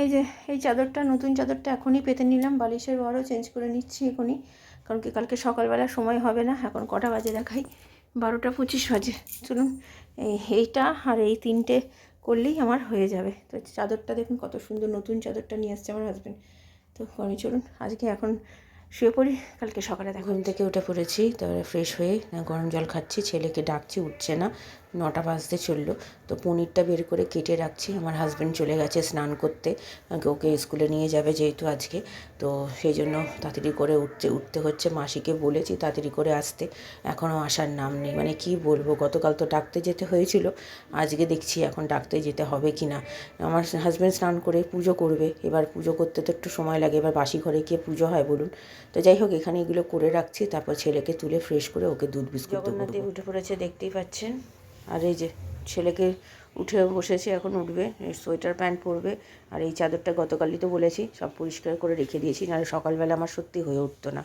এই যে, এই চাদরটা, নতুন চাদরটা এখনই পেতে নিলাম, বালিশের ওয়ারও চেঞ্জ করে নিচ্ছি এখনই। কারণ কি, কালকে সকালবেলা সময় হবে না, এখন কটা বাজে দেখাই। বারোটা পঁচিশ বাজে, চলুন। এই, এইটা আর এই তিনটে করলেই আমার হয়ে যাবে। তো চাদরটা দেখুন, কত সুন্দর নতুন চাদরটা নিয়ে আসছে আমার হাজব্যান্ড তো আমি চলুন, আজকে এখন শুয়ে পড়ি, কালকে সকালে ঘুম থেকে উঠে পড়েছি, তারপরে ফ্রেশ হয়ে গরম জল খাচ্ছি, ছেলেকে ডাকছি, উঠছে না। নটা বাজতে চলল। তো পনিরটা বের করে কেটে রাখছি। আমার হাজব্যান্ড চলে গেছে স্নান করতে। ওকে স্কুলে নিয়ে যাবে যেহেতু আজকে। তো সেই জন্য তাড়াতাড়ি করে উঠতে উঠতে হচ্ছে। মাসিকে বলেছি তাড়াতাড়ি করে আসতে। এখনও আসার নাম নেই। মানে কি বলব? গতকাল তো ডাকতে যেতে হয়েছিল। আজকে দেখছি এখন ডাকতে যেতে হবে কি না। আমার হাজব্যান্ড স্নান করে পুজো করবে। এবার পুজো করতে তো একটু সময় লাগে। এবার বাসি ঘরে গিয়ে পুজো হয় বলুন। তো যাই হোক, এখানে এগুলো করে রাখছি। তারপর ছেলেকে তুলে ফ্রেশ করে ওকে দুধ বিস্কুট। জগন্নাথ উঠে পড়েছে, দেখতেই পাচ্ছেন। আর এই যে ছেলেকে উঠে বসেছে, এখন উঠবে সোয়েটার প্যান্ট পরবে, আর এই চাদরটা গতকালই তো বলেছি, সব পরিষ্কার করে রেখে দিয়েছি, নাহলে সকালবেলা আমার সত্যি হয়ে উঠতো না।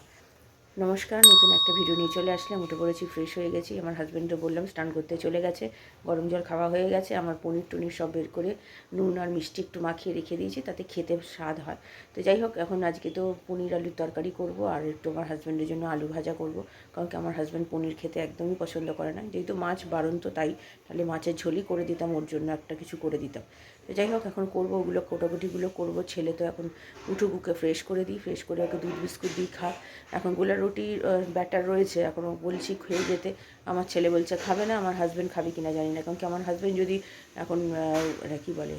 নমস্কার, নতুন একটা ভিডিও নিয়ে চলে আসলাম। উঠে পড়েছি ফ্রেশ হয়ে গেছি। আমার হাজব্যান্ডকে বললাম, স্নান করতে চলে গেছে। গরম জল খাওয়া হয়ে গেছে। আমার পনির টনির সব বের করে নুন আর মিষ্টি একটু মাখিয়ে রেখে দিয়েছি, তাতে খেতে স্বাদ হয়। তো যাই হোক, এখন আজকে তো পনির আলুর তরকারি করব আর একটু আমার হাজব্যান্ডের জন্য আলু ভাজা করব। কারণ কি আমার হাজব্যান্ড পনির খেতে একদমই পছন্দ করে না। যেহেতু মাছ বারণ তো তাই, তাহলে মাছের ঝোলই করে দিতাম, ওর জন্য একটা কিছু করে দিতাম। তো যাই হোক, এখন করব ওগুলো, কোটাকুটিগুলো করব। ছেলে তো এখন উঠুকুকে ফ্রেশ করে দিই ফ্রেশ করে ওকে দুধ বিস্কুট দিই, খা। এখন রুটির ব্যাটার রয়েছে, এখন ও বলছি খেয়ে যেতে, আমার ছেলে বলছে, খাবে না, আমার হাজব্যান্ড খাবে কিনা জানি না। কারণ কি, আমার হাজব্যান্ড যদি এখন এটা কী বলে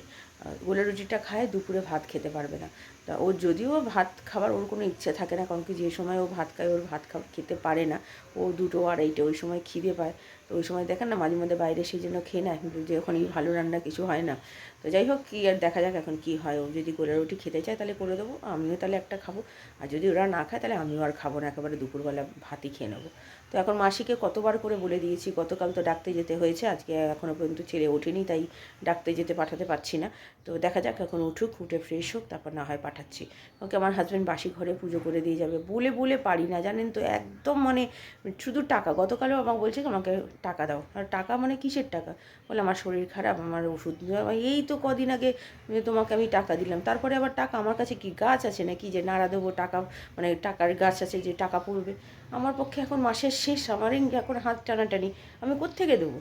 গোলা রুটিটা খায়, দুপুরে ভাত খেতে পারবে না। তা ওর যদিও ভাত খাবার ওর কোনো ইচ্ছে থাকে না, কারণ কি, যে সময় ও ভাত খায়, ওর ভাত খেতে পারে না। ও দুটো আড়াইটে ওই সময় খিদে পায়। তো ওই সময় দেখেন না, মাঝে মধ্যে বাইরে সেই জন্য খেয়ে নেয়। যে ওখানে ভালো রান্না কিছু হয় না। তো যাই হোক, কী আর দেখা যাক এখন কী হয়। ও যদি গোলা রুটি খেতে চায় তাহলে করে দেবো, আমিও তাহলে একটা খাব। আর যদি ওরা না খায় তাহলে আমিও আর খাব না, একেবারে দুপুরবেলা ভাতই খেয়ে নেব। তো এখন মাসিকে কতবার করে বলে দিয়েছি, গতকাল তো ডাকতে যেতে হয়েছে, আজকে এখনও পর্যন্ত ছেড়ে ওঠেনি, তাই ডাকতে যেতে পাঠাতে পারছি না। তো দেখা যাক এখন উঠুক, উঠে ফ্রেশ হোক, তারপর না হয় পাঠাচ্ছি। ওকে আমার হাজব্যান্ড বাসি ঘরে পুজো করে দিয়ে যাবে, বলে বলে পারি না, জানেন তো, একদম মানে শুধু টাকা, গতকালও আমাকে বলছে আমাকে টাকা দাও। আর টাকা মানে কিসের টাকা? বলে আমার শরীর খারাপ, আমার ওষুধ। এই তো কদিন আগে তোমাকে আমি টাকা দিলাম। তারপরে আবার টাকা, আমার কাছে কি গাছ আছে নাকি যে নাড়া দেবো, টাকা মানে টাকার গাছ আছে যে টাকা পড়বে? আমার পক্ষে এখন মাসের শেষ আমারই এখন হাত টানাটানি, আমি কোত্থেকে দেবো?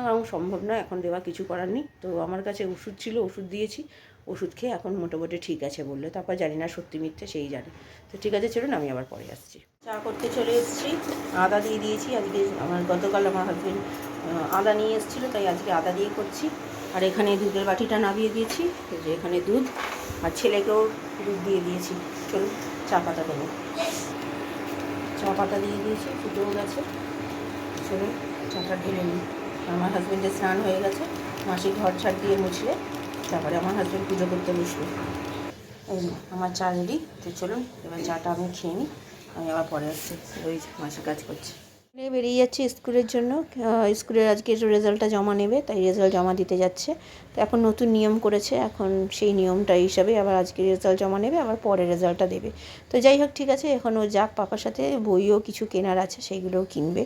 আমার সম্ভব নয়, এখন দেওয়া কিছু করার নেই। তো আমার কাছে ওষুধ ছিল, ওষুধ দিয়েছি, ওষুধ খেয়ে এখন মোটামুটি ঠিক আছে বলল। তারপর জানি না সত্যি মিথ্যে, সেই জানে। তো ঠিক আছে, চলুন, আমি আবার পরে আসছি। চা করতে চলে এসেছি, আদা দিয়ে দিয়েছি। আজকে আমার গতকাল আমার হাজবেন্ড আদা নিয়ে এসেছিল, তাই আজকে আদা দিয়ে করছি। আর এখানে দুধের বাটিটা নামিয়ে দিয়েছি। যে এখানে দুধ আর ছেলেকেও দুধ দিয়ে দিয়েছি। চলুন, চা পাতা দেবো। চা পাতা দিয়ে দিয়েছি, ফুটেও গেছে। চলুন, চাটা ঢেলে নিই। আমার হাজব্যান্ডের স্নান হয়ে গেছে। মাসি ঘর ছাড় দিয়ে মুছলে তারপরে আমার হাজব্যান্ড পুজো করতে বসল। এই আমার চা রেডি তো চলুন, এবার চাটা আমি খেয়ে নিই। আমি আবার পরে আসছি। ওই মাসি কাজ করছে। বেরিয়ে যাচ্ছে স্কুলের জন্য। স্কুলের আজকে রেজাল্টটা জমা নেবে, তাই রেজাল্ট জমা দিতে যাচ্ছে। তো এখন নতুন নিয়ম করেছে, এখন সেই নিয়মটা হিসাবে আবার আজকে রেজাল্ট জমা নেবে, আবার পরে রেজাল্টটা দেবে। তো যাই হোক, ঠিক আছে এখন ও যাক পাপার সাথে, বইও কিছু কেনার আছে, সেইগুলোও কিনবে,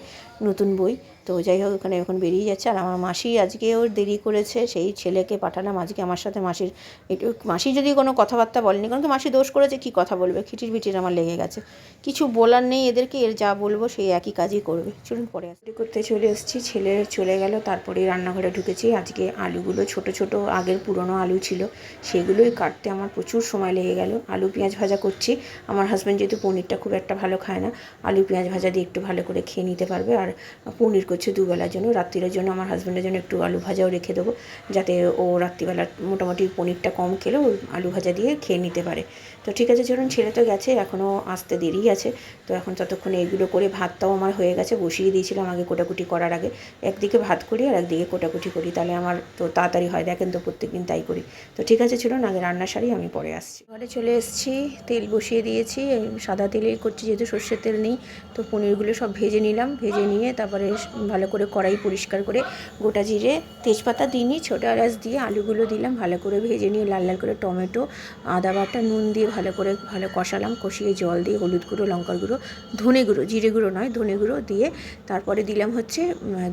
নতুন বই। তো যাই হোক ওখানে এখন বেরিয়ে যাচ্ছে। আর আমার মাসি আজকে ওর দেরি করেছে, সেই ছেলেকে পাঠালাম। আজকে আমার সাথে মাসির একটু, মাসি যদি কোনো কথাবার্তা বলেনি, কারণ কি মাসি দোষ করেছে, কি কথা বলবে? খিটির বিটির আমার লেগে গেছে। কিছু বলার নেই এদেরকে, এর যা বলব সেই একই কাজই করবে। চলুন পরে আসতে করতে চলে এসেছি, ছেলে চলে গেল, তারপরে রান্নাঘরে ঢুকেছি। আজকে আলুগুলো ছোট ছোট, আগের পুরনো আলু ছিল, সেগুলোই কাটতে আমার প্রচুর সময় লেগে গেল। আলু পেঁয়াজ ভাজা করছি। আমার হাজব্যান্ড যেহেতু পনিরটা খুব একটা ভালো খায় না, আলু পেঁয়াজ ভাজা দিয়ে একটু ভালো করে খেয়ে নিতে পারবে। আর পনির করছে দুবেলার জন্য রাত্রিরের জন্য আমার হাজব্যান্ডের জন্য একটু আলু ভাজাও রেখে দেবো, যাতে ও রাত্রিবেলা মোটামুটি পনিরটা কম খেলেও আলু ভাজা দিয়ে খেয়ে নিতে পারে। তো ঠিক আছে, চলুন ছেলে তো গেছে এখনও আসতে দেরি আছে। তো এখন ততক্ষণে এগুলো করে ভাতটাও আমার হয়ে গেছে, বসিয়ে দিয়েছিলাম আগে কোটাকুটি করার আগে। একদিকে ভাত করি আর একদিকে কোটাকুটি করি, তাহলে আমার তো তাড়াতাড়ি হয়, দেখেন তো প্রত্যেক দিন তাই করি। তো ঠিক আছে, চলুন আগে রান্না সারি, আমি পরে আসছি। ঘরে চলে এসেছি, তেল বসিয়ে দিয়েছি সাদা তেলেই করছি, যেহেতু সর্ষের তেল নেই, তো পনিরগুলো সব ভেজে নিলাম, ভেজে নিয়ে তারপরে ভালো করে কড়াই পরিষ্কার করে গোটা জিরে তেজপাতা দিইনি, ছোটো এলাচ দিয়ে আলুগুলো দিলাম, ভালো করে ভেজে নিয়ে লাল লাল করে টমেটো, আদা বাটা, নুন দিয়ে ভালো করে ভালো কষালাম কষিয়ে জল দিয়ে হলুদ গুঁড়ো লঙ্কার গুঁড়ো ধনে গুঁড়ো জিরে গুঁড়ো নয় ধনে গুঁড়ো দিয়ে তারপরে দিলাম হচ্ছে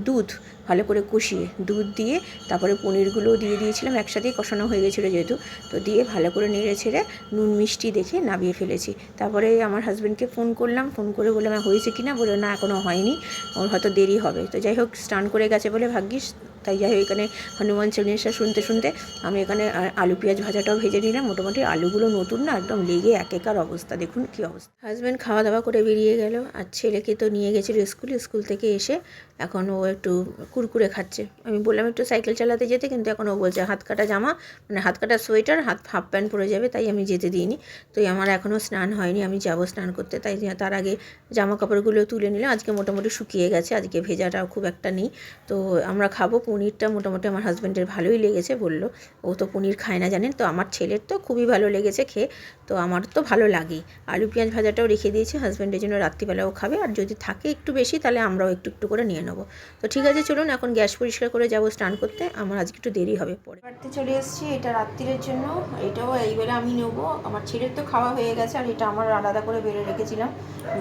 দুধ ভালো করে কষিয়ে দুধ দিয়ে তারপরে পনিরগুলো দিয়ে দিয়েছিলাম একসাথেই কষানো হয়ে গেছিল যেহেতু তো দিয়ে ভালো করে নেড়ে ছেড়ে নুন মিষ্টি দেখে নামিয়ে ফেলেছি। তারপরে আমার হাজব্যান্ডকে ফোন করলাম ফোন করে বললাম "হ্যাঁ, হয়েছে কি না বলে না এখনও হয়নি ওর হয়তো দেরি হবে। তো যাই হোক স্নান করে গেছে বলে ভাগ্যিস তাই যাই এখানে হনুমান চল্লিশা শুনতে শুনতে আমি এখানে আলু পেঁয়াজ ভাজাটাও ভেজে নিলাম। মোটামুটি আলুগুলো নতুন না, একদম লেগে একেকার অবস্থা। দেখুন কি অবস্থা। হাজব্যান্ড খাওয়া দাওয়া করে বেরিয়ে গেল, আর ছেলেকে তো নিয়ে গেছিল স্কুল। স্কুল থেকে এসে এখন ও একটু কুরকুরে খাচ্ছে। আমি বললাম, একটু সাইকেল চালাতে যেতে। কিন্তু এখন ও বলছে, হাত কাটা জামা। মানে হাত কাটা সোয়েটার হাত হাফ প্যান্ট পরে যাবে, তাই আমি যেতে দিইনি। তো আমার এখনও স্নান হয়নি, আমি যাব স্নান করতে। তাই তার আগে জামা কাপড়গুলো তুলে নিলাম। আজকে মোটামুটি শুকিয়ে গেছে, আজকে ভেজাটাও খুব একটা নেই। তো আমরা খাব পনিরটা, মোটামুটি আমার হাজব্যান্ডের ভালোই লেগেছে, বলল। ও তো পনির খায় না, জানেন? তো আমার ছেলের তো খুবই ভালো লেগেছে খেয়ে, তো আমার তো ভালো লাগেই। আলু পেঁয়াজ ভাজাটাও রেখে দিয়েছি হাজব্যান্ডের জন্য রাত্রিবেলাও খাবে। আর যদি থাকে একটু বেশি, তাহলে আমরাও একটু একটু করে নিয়ে নেব। তো ঠিক আছে, চলুন এখন গ্যাস পরিষ্কার করে যাব স্নান করতে। আমার আজকে একটু দেরি হবে পরে। বাড়িতে চলে এসেছি, এটা রাত্রিরের জন্য। এটাও এইবেলা আমি নেব। আমার ছেলের তো খাওয়া হয়ে গেছে, আর এটা আমার আলাদা করে বেড়ে রেখেছিলাম।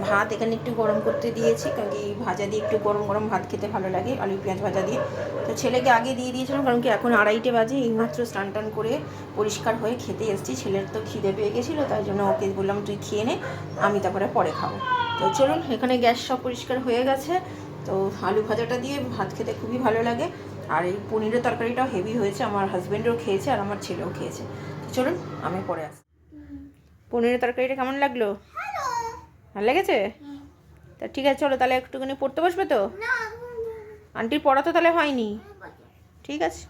ভাত এখানে একটু গরম করতে দিয়েছি, কারণ কি ভাজা দিয়ে একটু গরম গরম ভাত খেতে ভালো লাগে, আলু পেঁয়াজ ভাজা দিয়ে। তো ছেলেকে আগে দিয়ে দিয়েছিলাম, কারণ কি এখন আড়াইটে বাজে, এইমাত্র স্নান টান করে পরিষ্কার হয়ে খেতে এসেছি। ছেলের তো খিদে পেয়ে গেছিল, তাই জন্য ওকে বললাম, তুই খেয়ে নে, আমি তারপরে পরে খাব। তো চলুন, এখানে গ্যাস সব পরিষ্কার হয়ে গেছে। তো আলু ভাজাটা দিয়ে ভাত খেতে খুবই ভালো লাগে। আর এই পনিরের তরকারিটাও হেভি হয়েছে আমার হাজব্যান্ডও খেয়েছে আর আমার ছেলেও খেয়েছে। তো চলুন আমি পরে আসি। পনিরের তরকারিটা কেমন লাগল? ভালো। লেগেছে? তা ঠিক আছে চলো তাহলে একটুখানি পড়তে বসবে তো? আন্টির পড়া তো তাহলে হয়নি? ঠিক আছে।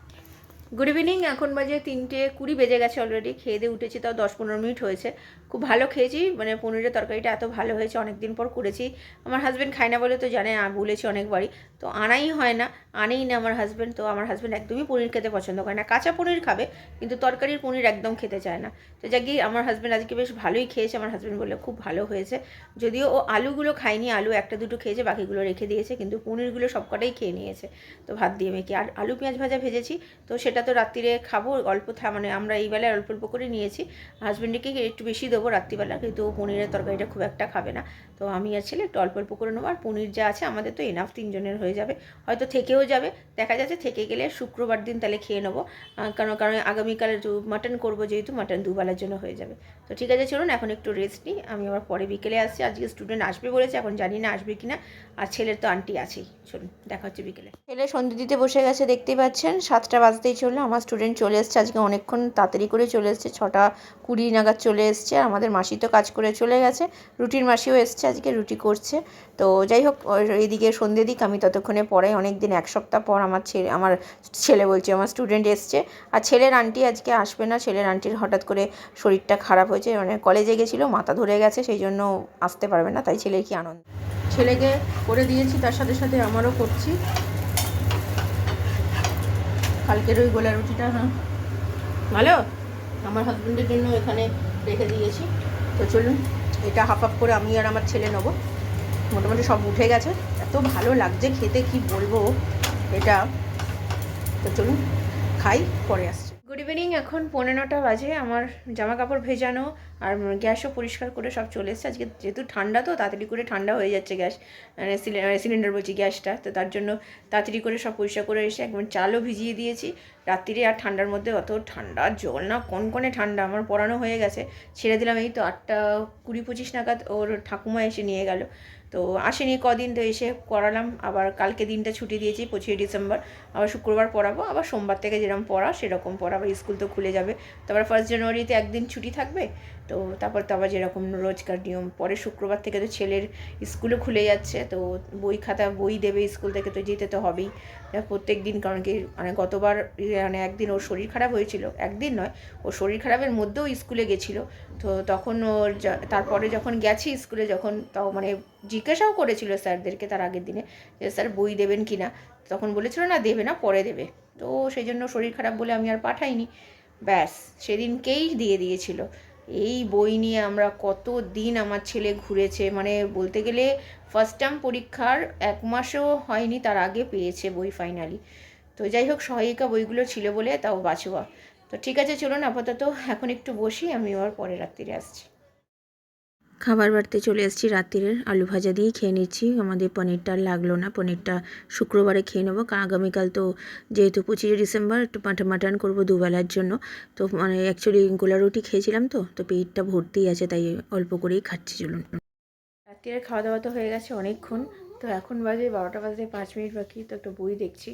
গুড ইভিনিং এখন বাজে তিনটে কুড়ি, বেজে গেছে অলরেডি খেয়ে দিয়ে উঠেছি, তাও দশ পনেরো মিনিট হয়েছে। খুব ভালো খেয়েছি মানে পনিরের তরকারিটা এত ভালো হয়েছে অনেক দিন পর করেছি। আমার হাজব্যান্ড খায় না বলে তো জানে বলেছি অনেকবারই। তো আনাই হয় না, আনেই না আমার হাজব্যান্ড তো আমার হাজব্যান্ড একদমই পনির খেতে পছন্দ করে না। কাঁচা পনির খাবে, কিন্তু তরকারির পনির একদম খেতে চায় না। তো যাক আমার হাজব্যান্ড আজকে বেশ ভালোই খেয়েছে, আমার হাজব্যান্ড বলে খুব ভালো হয়েছে। যদিও ও আলুগুলো খায়নি, আলু একটা দুটো খেয়েছে, বাকিগুলো রেখে দিয়েছে, কিন্তু পনিরগুলো সবকটাই খেয়ে নিয়েছে। তো ভাত দিয়ে মেখে, আর আলু পেঁয়াজ ভাজা ভেজেছি, তো সেটা তো রাত্রিরে খাব, অল্প থা মানে আমরা এই বেলায় অল্প অল্প করে নিয়েছি। হাজব্যান্ডকে একটু বেশি দেবো রাত্রিবেলা কিন্তু পনিরের তরকারিটা খুব একটা খাবে না। তো আমি আর ছেলে একটু অল্প অল্প করে নেব, আর পনির যা আছে আমাদের তো এনাফ তিনজনের হয়ে যাবে। হয়তো থেকেও যাবে, দেখা যাচ্ছে থেকে গেলে শুক্রবার দিন তাহলে খেয়ে নেব। কারণ কারণ আগামীকালে মাটন করব যেহেতু মাটন দুবেলার জন্য হয়ে যাবে। তো ঠিক আছে, চলুন এখন একটু রেস্ট নিই। আমি আবার পরে বিকেলে আসছি, আজকে স্টুডেন্ট আসবে বলেছে, এখন জানি না আসবে কি না আর ছেলের তো আন্টি আছেই, চলুন, দেখা হচ্ছে বিকেলে। ছেলে সন্ধে দিতে বসে গেছে, দেখতেই পাচ্ছেন, সাতটা বাজতেই চলল আমার স্টুডেন্ট চলে এসছে। আজকে অনেকক্ষণ তাড়াতাড়ি করে চলে এসছে। ছটা কুড়ি নাগাদ চলে এসছে। আর আমাদের মাসি তো কাজ করে চলে গেছে। রুটির মাসিও এসছে আজকে, রুটি করছে। তো যাই হোক, ওর এইদিকে সন্ধে দিক। আমি ততক্ষণে পড়াই। অনেক দিন এক সপ্তাহ পর আমার ছেলে আমার ছেলে বলছে, আমার স্টুডেন্ট এসছে। আর ছেলের আন্টি আজকে আসবে না। ছেলের আন্টির হঠাৎ করে শরীরটা খারাপ হয়েছে। মানে কলেজে গেছিল, মাথা ধরে গেছে। সেই জন্য আসতে পারবে না। তাই ছেলের কি আনন্দ? ছেলেকে করে দিয়েছি। তার সাথে সাথে আমারও করছি। কালকের ওই গোলা রুটিটা হ্যাঁ। ভালো? আমার হাজব্যান্ডের জন্য এখানে রেখে দিয়েছি। তো চলুন, এটা হাফ হাফ করে আমি আর আমার ছেলে নেব। মোটামুটি সব উঠে গেছে। এত ভালো লাগছে খেতে, কি বলব? এটা, তো চলুন, খাই, পরে আসছি। গুড ইভিনিং এখন পনেরোটা বাজে। আমার জামা কাপড় ভেজানো আর গ্যাসও পরিষ্কার করে সব চলে এসছে। আজকে যেহেতু ঠান্ডা তো, তাড়াতাড়ি করে ঠান্ডা হয়ে যাচ্ছে গ্যাস। মানে সিলিন্ডার বলছি গ্যাসটা। তো তার জন্য তাড়াতাড়ি করে সব পরিষ্কার করে এসে একবার চালও ভিজিয়ে দিয়েছি। রাত্রিরে আর ঠান্ডার মধ্যে অত ঠান্ডা জল না কনকনে ঠান্ডা আমার পড়ানো হয়ে গেছে। ছেড়ে দিলাম এই তো আটটা কুড়ি পঁচিশ নাগাদ ওর ঠাকুমা এসে নিয়ে গেল। তো আসেনি কদিন, তো এসে করালাম। আবার কালকে দিনটা ছুটি দিয়েছি, পঁচিশে ডিসেম্বর। আবার শুক্রবার পড়াবো, আবার সোমবার থেকে যেরকম পড়া সেরকম পড়া। আবার স্কুল তো খুলে যাবে। তারপর ফার্স্ট জানুয়ারিতে একদিন ছুটি থাকবে, তো তারপর তো আবার যেরকম রোজকার নিয়ম। পরে শুক্রবার থেকে তো ছেলের স্কুলও খুলে যাচ্ছে, তো বই খাতা, বই দেবে স্কুল থেকে, তো যেতে তো হবেই। প্রত্যেক দিন, কারণ কি মানে গতবার মানে একদিন ওর শরীর খারাপ হয়েছিল, একদিন নয় ওর শরীর খারাপের মধ্যেও স্কুলে গেছিল। তো তখন ওর তারপরে যখন গেছি স্কুলে, যখন তাও মানে জিজ্ঞাসাও করেছিল স্যারদেরকে তার আগের দিনে যে, স্যার, বই দেবেন কি না? তখন বলেছিল, না, দেবে না, পরে দেবে। তো সেই জন্য শরীর খারাপ বলে আমি আর পাঠাইনি। ব্যাস, সেদিনকেই দিয়ে দিয়েছিল। এই বই নিয়ে আমরা কত দিন আমার ছেলে ঘুরেছে মানে বলতে গেলে ফার্স্ট টার্ম পরীক্ষার এক মাসও হয়নি, তার আগে পেয়েছে বই ফাইনালি তো যাই হোক, সহায়িকা বইগুলো ছিল বলে তাও বাঁচোয়া। তো ঠিক আছে, চলুন আপাতত এখন একটু বসি, আমি আবার পরে রাত্রিরে আসছি। খাবার বাড়তে চলে এসেছি রাত্রিরের আলু ভাজা দিয়েই খেয়ে নিচ্ছি। আমাদের পনিরটা আর লাগল না। পনিরটা শুক্রবারে খেয়ে নেব। কারণ আগামীকাল তো যেহেতু পঁচিশে ডিসেম্বর একটু মাটন মাটন করব দুবেলার জন্য। তো মানে অ্যাকচুয়ালি গোলা রুটি খেয়েছিলাম তো তো পেটটা ভর্তিই আছে তাই অল্প করেই খাচ্ছি চলুন। রাত্রিরে খাওয়া দাওয়া তো হয়ে গেছে অনেকক্ষণ। তো এখন বাজে বারোটা বাজে পাঁচ মিনিট বাকি। তো একটা বই দেখছি।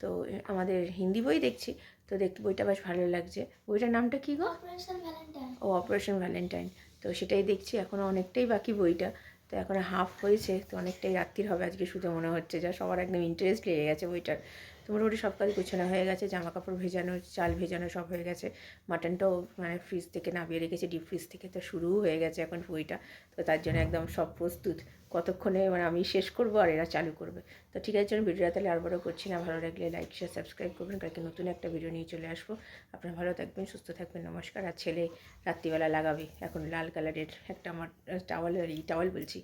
তো আমাদের হিন্দি বই দেখছি। তো দেখতে বইটা বেশ ভালো লাগছে। বইটার নামটা কী গো? অপারেশন ভ্যালেন্টাইন ও অপারেশন ভ্যালেন্টাইন তো সেটাই দেখছি এখনও অনেকটাই বাকি বইটা। তো এখন হাফ হয়েছে, তো অনেকটাই রাত্রির হবে আজকে শুধু মনে হচ্ছে যা সবার একদম ইন্টারেস্ট লেগে গেছে বইটার। তো মোটামুটি সব কাজ গুছানো হয়ে গেছে জামা কাপড় ভেজানো, চাল ভেজানো সব হয়ে গেছে। মাটনটাও মানে ফ্রিজ থেকে নামিয়ে রেখেছে ডিপ ফ্রিজ থেকে তো শুরুও হয়ে গেছে এখন বইটা। তো তার জন্য একদম সব প্রস্তুত। কতক্ষণে মানে আমি শেষ করব আর এরা চালু করবে। তো ঠিক আছে চলুন ভিডিওটা তাহলে আর বড় করছি না। ভালো লাগলে লাইক শেয়ার সাবস্ক্রাইব করবেন। কালকে নতুন একটা ভিডিও নিয়ে চলে আসব। আপনারা ভালো থাকবেন সুস্থ থাকবেন। নমস্কার। আর ছেলে রাত্রিবেলা লাগাবে। এখন লাল কালারের একটা আমার টাওয়াল আর এই টাওয়াল বলছি।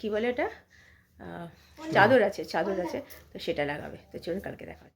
কী বলে এটা? চাদর আছে চাদর আছে। তো সেটা লাগাবে। তো চলুন কালকে দেখা